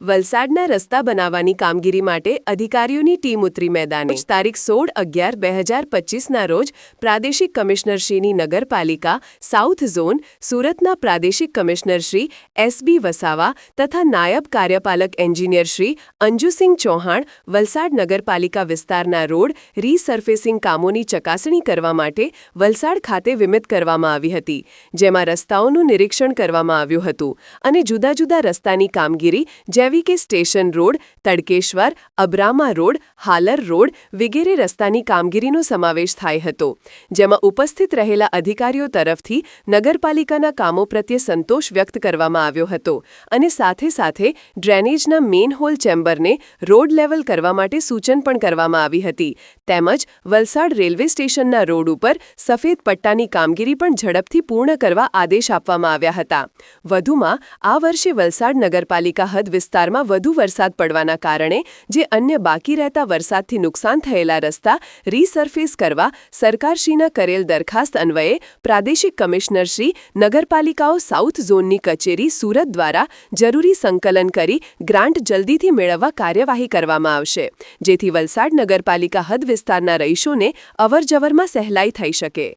વલસાડના રસ્તા બનાવવાની કામગીરી માટે અધિકારીઓની ટીમ ઉતરી મેદાને. તારીખ સોળ અગિયાર બે હજાર પચીસના રોજ પ્રાદેશિક કમિશનરશ્રીની નગરપાલિકા, સાઉથ ઝોન, સુરતના પ્રાદેશિક કમિશનરશ્રી એસબી વસાવા તથા નાયબ કાર્યપાલક એન્જિનિયરશ્રી અંજુસિંહ ચૌહાણ વલસાડ નગરપાલિકા વિસ્તારના રોડ રીસર્ફેસિંગ કામોની ચકાસણી કરવા માટે વલસાડ ખાતે વિમિત કરવામાં આવી હતી, જેમાં રસ્તાઓનું નિરીક્ષણ કરવામાં આવ્યું હતું અને જુદા જુદા રસ્તાની કામગીરી જેવી કે station road, Tadkeshwar, Abrama road, Halar road વગેરે રસ્તાની કામગીરીનો સમાવેશ થાય હતો, જેમાં ઉપસ્થિત રહેલા અધિકારીઓ તરફથી નગરપાલિકાના કામો પ્રત્યે સંતોષ વ્યક્ત કરવામાં આવ્યો હતો અને સાથે સાથે ડ્રેનેજના મેન હોલ ચેમ્બરને રોડ લેવલ કરવા માટે સૂચન પણ કરવામાં આવી હતી. તેમજ વલસાડ રેલવે સ્ટેશનના રોડ ઉપર સફેદ પટ્ટાની કામગીરી પણ ઝડપથી પૂર્ણ કરવા આદેશ આપવામાં આવ્યા હતા. વધુમાં, આ વર્ષે વલસાડ નગરપાલિકા હદ વિસ્તારમાં વધુ વરસાદ પડવાના કારણે જે અન્ય બાકી રહેતા વરસાદથી નુકસાન થયેલા રસ્તા રીસર્ફેસ કરવા સરકારશ્રીના કરેલ દરખાસ્ત અન્વયે પ્રાદેશિક કમિશનરશ્રી નગરપાલિકાઓ સાઉથ ઝોનની કચેરી સુરત દ્વારા જરૂરી સંકલન કરી ગ્રાન્ટ જલ્દીથી મેળવવા કાર્યવાહી કરવામાં આવશે. જેથી વલસાડ નગરપાલિકા હદ વિસ્તારના રહીશોને અવરજવરમાં સહેલાઈ થઈ શકે.